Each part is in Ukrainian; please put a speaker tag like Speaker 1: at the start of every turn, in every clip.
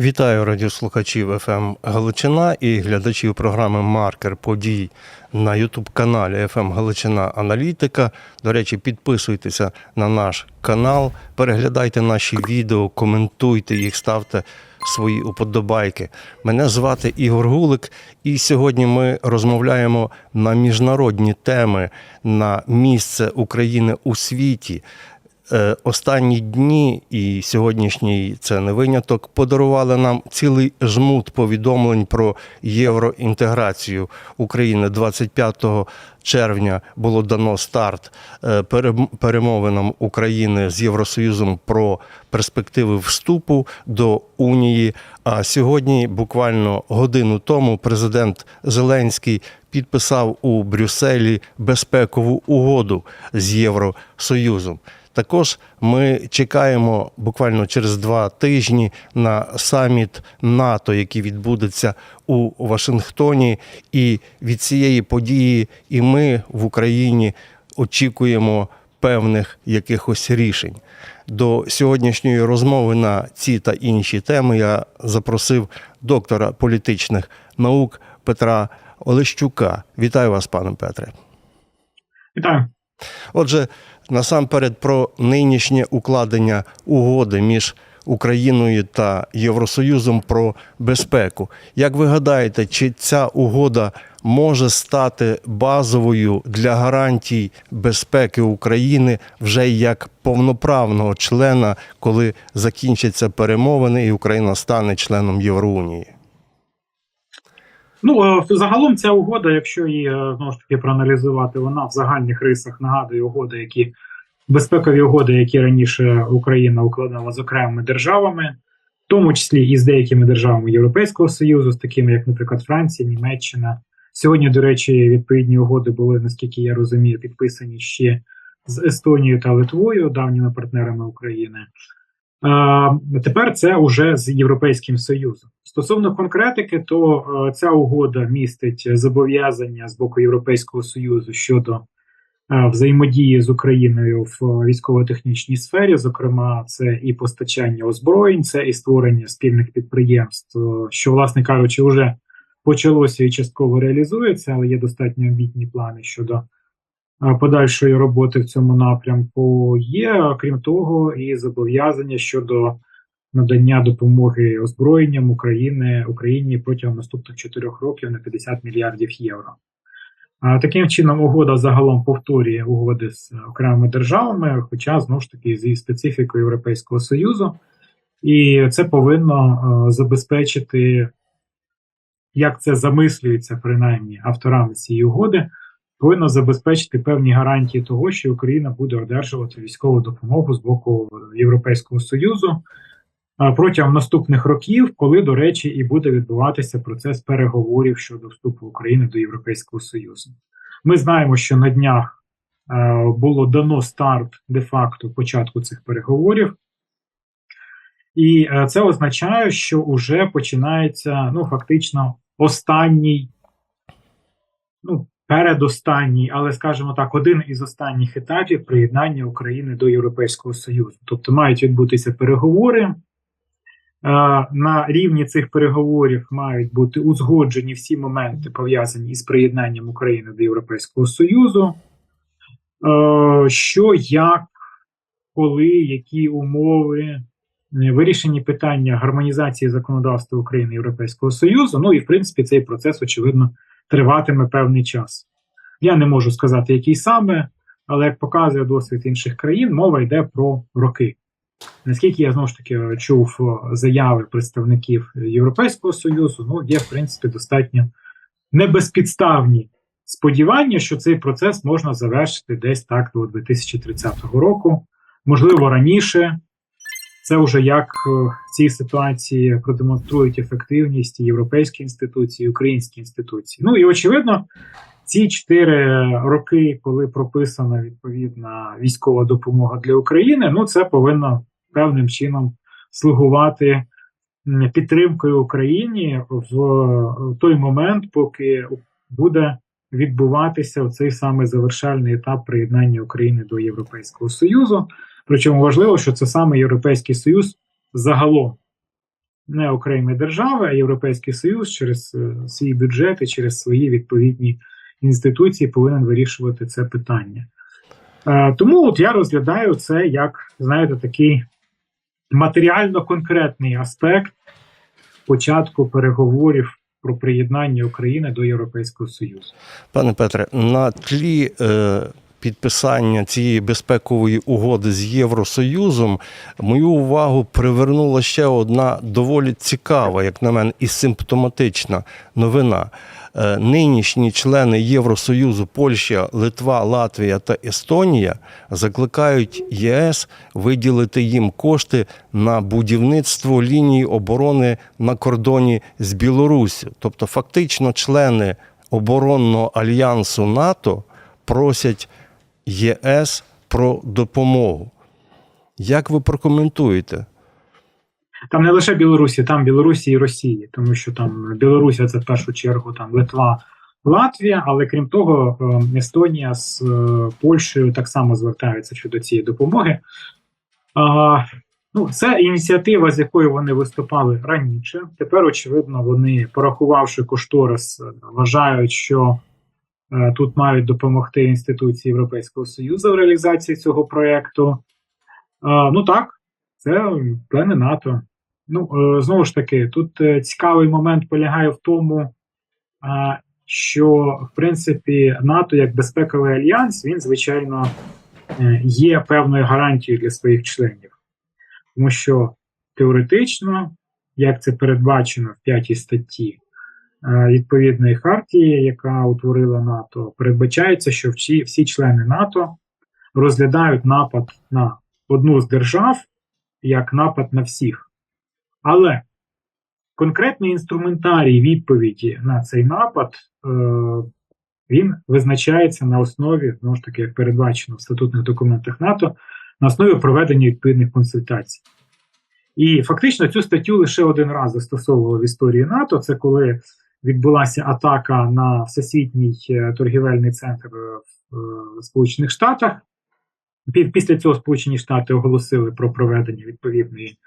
Speaker 1: Вітаю радіослухачів ФМ Галичина і глядачів програми Маркер подій на Ютуб-каналі ФМ Галичина Аналітика. До речі, підписуйтеся на наш канал, переглядайте наші відео, коментуйте їх, ставте свої уподобайки. Мене звати Ігор Гулик, і сьогодні ми розмовляємо на міжнародні теми на місце України у світі. Е, Останні дні і сьогоднішній це не виняток подарували нам цілий жмут повідомлень про євроінтеграцію України. 25 червня було дано старт е, перемовинам України з Євросоюзом про перспективи вступу до Унії. А сьогодні, буквально годину тому, президент Зеленський підписав у Брюсселі безпекову угоду з Євросоюзом. Також ми чекаємо буквально через два тижні на саміт НАТО, який відбудеться у Вашингтоні. І від цієї події і ми в Україні очікуємо певних якихось рішень. До сьогоднішньої розмови на ці та інші теми я запросив доктора політичних наук Петра Олещука. Вітаю вас, пане Петре.
Speaker 2: Вітаю.
Speaker 1: Отже, насамперед про нинішнє укладення угоди між Україною та Євросоюзом про безпеку. Як ви гадаєте, чи ця угода може стати базовою для гарантій безпеки України вже як повноправного члена, коли закінчаться перемовини і Україна стане членом Євроунії?
Speaker 2: Ну е, загалом ця угода, якщо її е, знову ж таки проаналізувати, вона в загальних рисах нагадує угоди, які безпекові угоди, які раніше Україна укладала з окремими державами, в тому числі і з деякими державами Європейського Союзу, з такими як, наприклад, Франція, Німеччина. Сьогодні, до речі, відповідні угоди були, наскільки я розумію, підписані ще з Естонією та Литвою, давніми партнерами України. Тепер це вже з Європейським Союзом. Стосовно конкретики, то е, ця угода містить зобов'язання з боку Європейського Союзу щодо е, взаємодії з Україною в військово-технічній сфері. Зокрема, це і постачання озброєнь, це і створення спільних підприємств, що, власне кажучи, вже почалося і частково реалізується, але є достатньо амбітні плани щодо подальшої роботи в цьому напрямку. Є, крім того, і зобов'язання щодо надання допомоги озброєнням України Україні протягом наступних чотирьох років на 50 мільярдів євро. Таким чином, угода загалом повторює угоди з окремими державами, хоча знову ж таки зі специфікою Європейського Союзу, і це повинно забезпечити, як це замислюється принаймні авторами цієї угоди, повинно забезпечити певні гарантії того, що Україна буде одержувати військову допомогу з боку Європейського Союзу протягом наступних років, коли, до речі, і буде відбуватися процес переговорів щодо вступу України до Європейського Союзу. Ми знаємо, що на днях було дано старт де-факто початку цих переговорів. І це означає, що вже починається ну, фактично останній, ну, передостанній, але скажімо так, один із останніх етапів приєднання України до Європейського Союзу. Тобто мають відбутися переговори. Е, На рівні цих переговорів мають бути узгоджені всі моменти, пов'язані із приєднанням України до Європейського Союзу. Е, Що, як, коли, які умови, е, вирішені питання гармонізації законодавства України Європейського Союзу. Ну і в принципі цей процес, очевидно, триватиме певний час. Я не можу сказати, який саме, але як показує досвід інших країн, мова йде про роки. Наскільки я знову ж таки чув е, заяви представників Європейського Союзу, ну є в принципі достатньо небезпідставні сподівання, що цей процес можна завершити десь так до 2030 року, можливо, раніше. Це вже як е, в цій ситуації продемонструють ефективність і європейські інституції, і українські інституції. Ну і очевидно, ці чотири роки, коли прописана відповідна військова допомога для України, ну це повинно певним чином слугувати підтримкою Україні в той момент, поки буде відбуватися цей саме завершальний етап приєднання України до Європейського Союзу. Причому важливо, що це саме Європейський Союз загалом не окремі держави, а Європейський Союз через е, свій бюджет і через свої відповідні інституції повинен вирішувати це питання. Е, Тому от я розглядаю це як, знаєте, такий матеріально-конкретний аспект початку переговорів про приєднання України до Європейського Союзу.
Speaker 1: Пане Петре, на тлі е, підписання цієї безпекової угоди з Євросоюзом мою увагу привернула ще одна доволі цікава, як на мене, і симптоматична новина. Е, Нинішні члени Євросоюзу Польща, Литва, Латвія та Естонія закликають єС виділити їм кошти на будівництво лінії оборони на кордоні з Білоруссю. Тобто, фактично, члени оборонного альянсу НАТО просять ЄС про допомогу. Як ви прокоментуєте?
Speaker 2: Там не лише Білорусі, там Білорусі і Росії, тому що там Білорусі це в першу чергу там Литва, Латвія, але крім того, е, Естонія з е, Польщею так само звертаються щодо цієї допомоги. А, Ну, це ініціатива, з якою вони виступали раніше. Тепер, очевидно, вони, порахувавши кошторис, е, вважають, що тут мають допомогти інституції Європейського Союзу в реалізації цього проєкту. Е, ну так, це члени НАТО. Ну, е, знову ж таки, тут е, цікавий момент полягає в тому, е, що в принципі НАТО як безпековий альянс, він звичайно е, є певною гарантією для своїх членів, тому що теоретично, як це передбачено в п'ятій статті е, відповідної хартії, яка утворила НАТО, передбачається, що всі, всі члени НАТО розглядають напад на одну з держав як напад на всіх. Але конкретний інструментарій відповіді на цей напад е, він визначається на основі, знову ж таки, як передбачено в статутних документах НАТО, на основі проведення відповідних консультацій. І фактично цю статтю лише один раз застосовували в історії НАТО. Це коли відбулася атака на всесвітній е, торгівельний центр в е, Сполучених Штатах. Після цього Сполучені Штати оголосили про проведення відповідної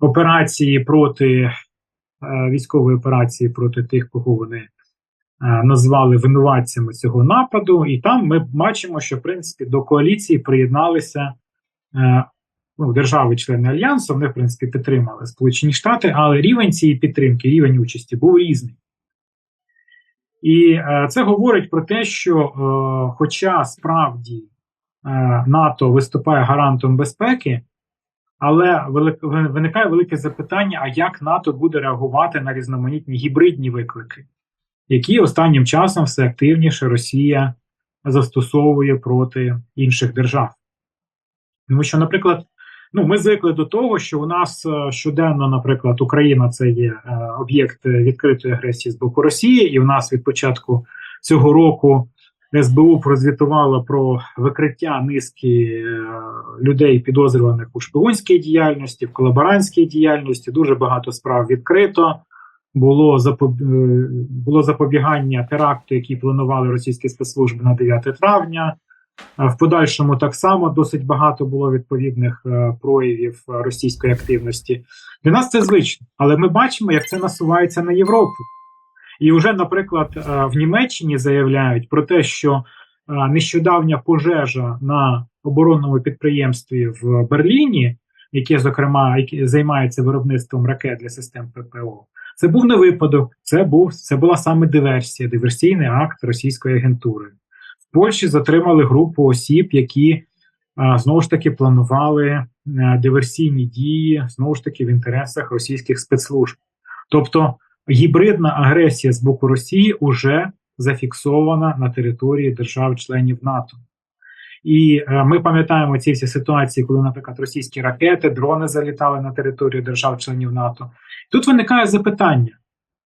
Speaker 2: операції проти е, військової операції проти тих, кого вони е, назвали винуватцями цього нападу. І там ми бачимо, що в принципі до коаліції приєдналися е, ну, держави-члени альянсу. Вони в принципі підтримали Сполучені Штати, але рівень цієї підтримки, рівень участі був різний. І е, це говорить про те, що, е, хоча справді е, НАТО виступає гарантом безпеки, але велик, виникає велике запитання: а як НАТО буде реагувати на різноманітні гібридні виклики, які останнім часом все активніше Росія застосовує проти інших держав? Тому що, наприклад, ну ми звикли до того, що у нас е, щоденно, наприклад, Україна це є е, об'єкт відкритої агресії з боку Росії, і в нас від початку цього року СБУ прозвітувала про викриття низки е, людей, підозрюваних у шпигунській діяльності, в колаборантській діяльності. Дуже багато справ відкрито. Було було запобігання теракту, які планували російські спецслужби на 9 травня. Е, В подальшому так само досить багато було відповідних е, проявів російської активності. Для нас це звично, але ми бачимо, як це насувається на Європу. І вже, наприклад, е, в Німеччині заявляють про те, що нещодавня пожежа на оборонному підприємстві в Берліні, яке, зокрема, займається виробництвом ракет для систем ППО, це був не випадок, це був це була саме диверсія, диверсійний акт російської агентури. Польщі затримали групу осіб, які е, знову ж таки планували е, диверсійні дії знову ж таки в інтересах російських спецслужб. Тобто гібридна агресія з боку Росії вже зафіксована на території держав-членів НАТО. І е, ми пам'ятаємо ці всі ситуації, коли, наприклад, російські ракети, дрони залітали на територію держав-членів НАТО. Тут виникає запитання: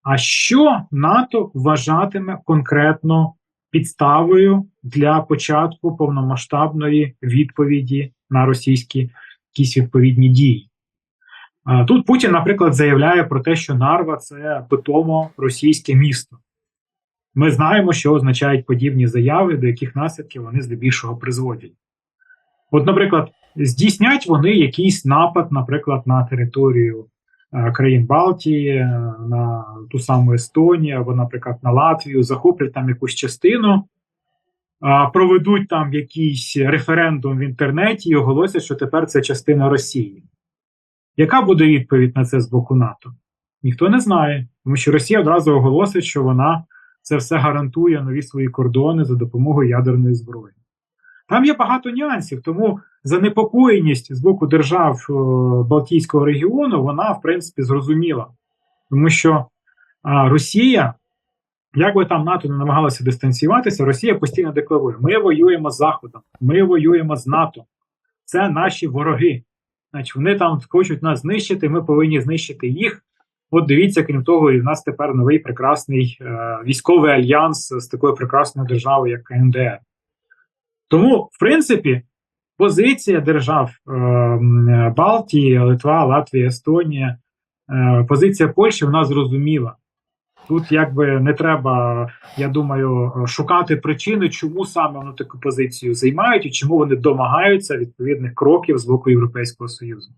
Speaker 2: а що НАТО вважатиме конкретно підставою для початку повномасштабної відповіді на російські якісь відповідні дії? Тут Путін, наприклад, заявляє про те, що Нарва це питомо російське місто. Ми знаємо, що означають подібні заяви, до яких наслідків вони здебільшого призводять. От, наприклад, здійснять вони якийсь напад, наприклад, на територію країн Балтії, е, на ту саму Естонію або, наприклад, на Латвію, захоплять там якусь частину, проведуть там якийсь референдум в інтернеті і оголосять, що тепер це частина Росії. Яка буде відповідь на це з боку НАТО? Ніхто не знає, тому що Росія одразу оголосить, що вона це все гарантує нові свої кордони за допомогою ядерної зброї. Там є багато нюансів, тому занепокоєність з боку держав е, Балтійського регіону, вона, в принципі, зрозуміла. Тому що а, Росія, як би там НАТО не намагалася дистанціюватися, Росія постійно декларує: ми воюємо з Заходом, ми воюємо з НАТО. Це наші вороги. Значить, вони там хочуть нас знищити, ми повинні знищити їх. От дивіться, крім того, і в нас тепер новий прекрасний е, військовий альянс з такою прекрасною державою, як КНДР. Тому, в принципі, позиція держав е, Балтії, Литва, Латвія, Естонія, е, позиція Польщі вона зрозуміла. Тут якби не треба, я думаю, шукати причини, чому саме вони таку позицію займають і чому вони домагаються відповідних кроків з боку Європейського Союзу.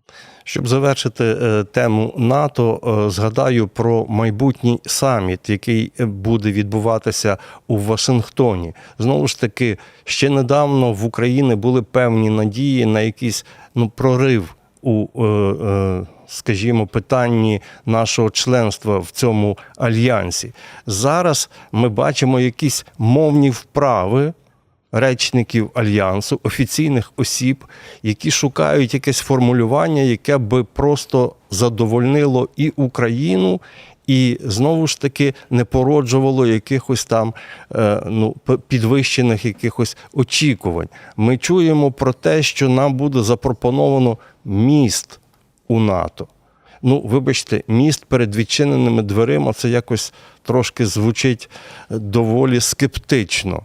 Speaker 1: Щоб завершити е, тему НАТО, е, згадаю про майбутній саміт, який буде відбуватися у Вашингтоні. Знову ж таки, ще недавно в Україні були певні надії на якийсь ну, прорив у, е, е, скажімо, питанні нашого членства в цьому альянсі. Зараз ми бачимо якісь мовні вправи речників альянсу, офіційних осіб, які шукають якесь формулювання, яке би просто задовольнило і Україну. І знову ж таки не породжувало якихось там е, ну, підвищених якихось очікувань. Ми чуємо про те, що нам буде запропоновано міст у НАТО. Ну, вибачте, міст перед відчиненими дверима це якось трошки звучить доволі скептично.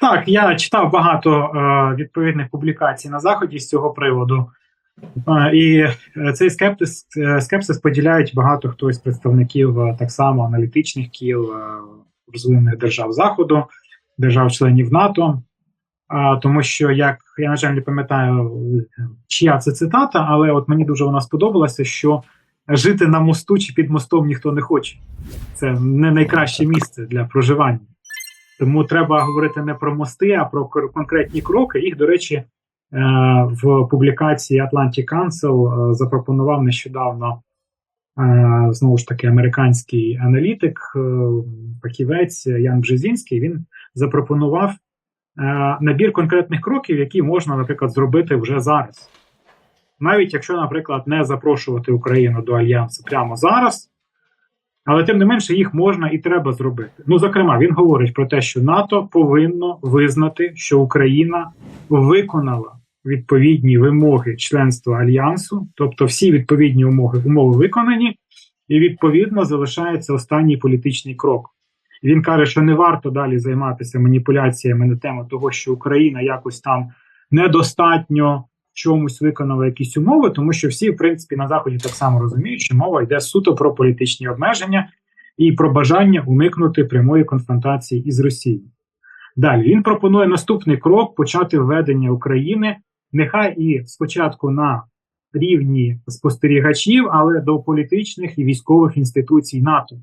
Speaker 2: Так, я читав багато е, відповідних публікацій на заході з цього приводу. Е, і е, цей скептис, е, скепсис поділяють багато хто із представників е, так само аналітичних кіл е, розвинених держав Заходу, держав-членів НАТО. А, тому що, як я, на жаль, не пам'ятаю, чия це цитата, але от мені дуже вона сподобалася, що жити на мосту чи під мостом ніхто не хоче. Це не найкраще місце для проживання. Тому треба говорити не про мости, а про конкретні кроки. Їх, до речі, е, в публікації Atlantic Council е, запропонував нещодавно е, знову ж таки американський аналітик, фахівець Ян Бжезінський. Він запропонував набір конкретних кроків, які можна, наприклад, зробити вже зараз. Навіть якщо, наприклад, не запрошувати Україну до альянсу прямо зараз, але тим не менше їх можна і треба зробити. Ну, зокрема, він говорить про те, що НАТО повинно визнати, що Україна виконала відповідні вимоги членства альянсу, тобто всі відповідні умови, умови виконані, і відповідно залишається останній політичний крок. Він каже, що не варто далі займатися маніпуляціями на тему того, що Україна якось там недостатньо чомусь виконала якісь умови, тому що всі, в принципі, на заході так само розуміють, що мова йде суто про політичні обмеження і про бажання уникнути прямої конфронтації із Росією. Далі він пропонує наступний крок почати введення України, нехай і спочатку на рівні спостерігачів, але до політичних і військових інституцій НАТО,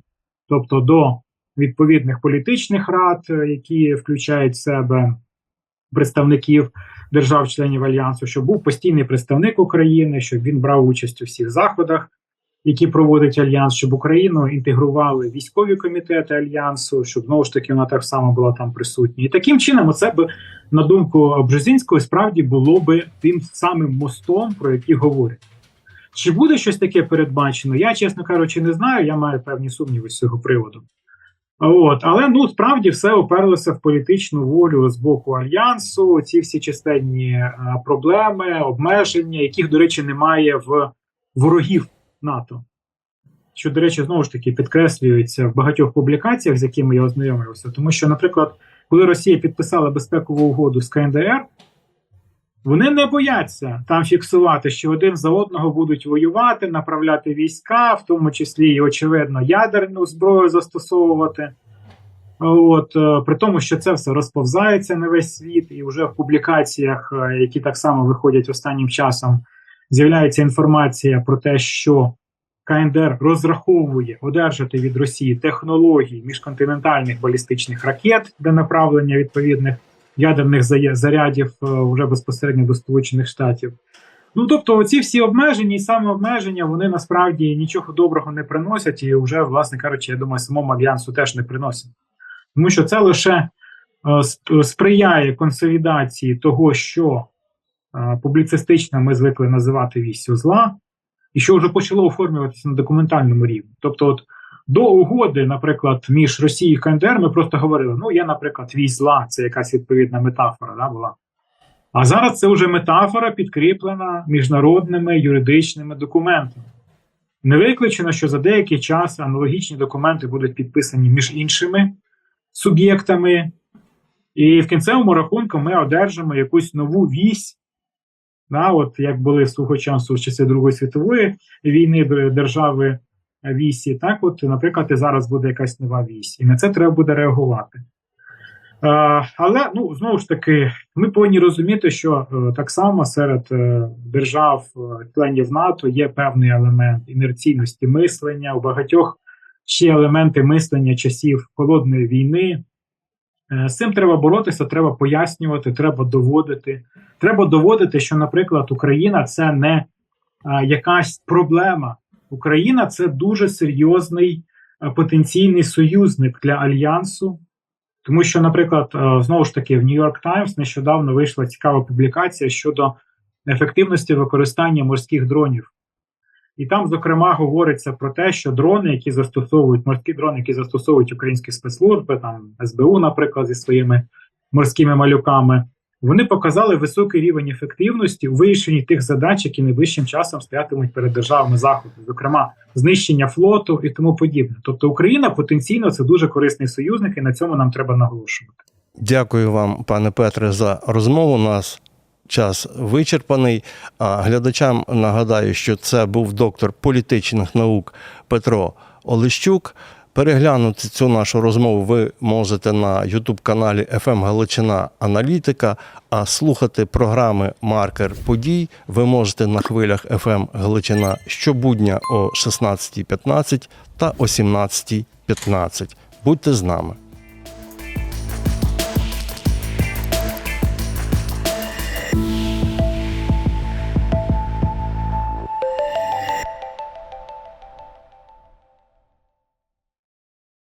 Speaker 2: тобто до відповідних політичних рад, е, які включають в себе представників держав-членів альянсу, щоб був постійний представник України, щоб він брав участь у всіх заходах, які проводить альянс, щоб Україну інтегрували військові комітети альянсу, щоб знову ж таки вона так само була там присутня. І таким чином, оце б на думку Бжезінського, справді було би тим самим мостом, про який говорять. Чи буде щось таке передбачено? Я, чесно кажучи, не знаю. Я маю певні сумніви з цього приводу. От, але ну справді все оперлося в політичну волю з боку альянсу. Ці всі численні е, проблеми, обмеження, яких, до речі, немає в ворогів НАТО. Що, до речі, знову ж таки підкреслюється в багатьох публікаціях, з якими я ознайомився. Тому що, наприклад, коли Росія підписала безпекову угоду з КНДР, вони не бояться там фіксувати, що один за одного будуть воювати, направляти війська, в тому числі і, очевидно, ядерну зброю застосовувати. От, е, при тому, що це все розповзається на весь світ, і вже в публікаціях, е, які так само виходять останнім часом, з'являється інформація про те, що КНДР розраховує одержати від Росії технології міжконтинентальних балістичних ракет для направлення відповідних ядерних зарядів е, вже безпосередньо до Сполучених Штатів. Ну тобто, ці всі обмеження і самообмеження вони насправді нічого доброго не приносять, і вже, власне кажучи, я думаю, самому альянсу теж не приносять. Тому що це лише е, сприяє консолідації того, що е, публіцистично ми звикли називати вістю зла, і що вже почало оформлюватися на документальному рівні. Тобто, от до угоди, наприклад, між Росією і КНДР, ми просто говорили: ну, є, наприклад, вість це якась відповідна метафора да, була. А зараз це вже метафора, підкріплена міжнародними юридичними документами. Не виключено, що за деякий час аналогічні документи будуть підписані між іншими суб'єктами, і в кінцевому рахунку ми одержимо якусь нову вісь, да, от як були свого часу в часи Другої світової війни держави вісі, так от, наприклад, і зараз буде якась нова вісь, і на це треба буде реагувати. Е, але ну знову ж таки, ми повинні розуміти, що е, так само серед е, держав, членів НАТО є певний елемент інерційності мислення, у багатьох ще елементи мислення часів холодної війни. З цим треба боротися, треба пояснювати, треба доводити. Треба доводити, що, наприклад, Україна це не якась проблема. Україна це дуже серйозний е, потенційний союзник для альянсу. Тому що, наприклад, е, знову ж таки, в York Times нещодавно вийшла цікава публікація щодо ефективності використання морських дронів. І там, зокрема, говориться про те, що дрони, які застосовують морські дрони, які застосовують українські спецслужби, там СБУ, наприклад, зі своїми морськими малюками, вони показали високий рівень ефективності у вирішенні тих задач, які найближчим часом стоятимуть перед державами заходу, зокрема знищення флоту і тому подібне. Тобто Україна потенційно це дуже корисний союзник, і на цьому нам треба наголошувати.
Speaker 1: Дякую вам, пане Петре, за розмову. У нас час вичерпаний. А глядачам нагадаю, що це був доктор політичних наук Петро Олещук. Переглянути цю нашу розмову ви можете на Ютуб-каналі «ФМ Галичина Аналітика, а слухати програми Маркер подій ви можете на хвилях «ФМ Галичина щобудня о 16.15 та о 17.15. Будьте з нами.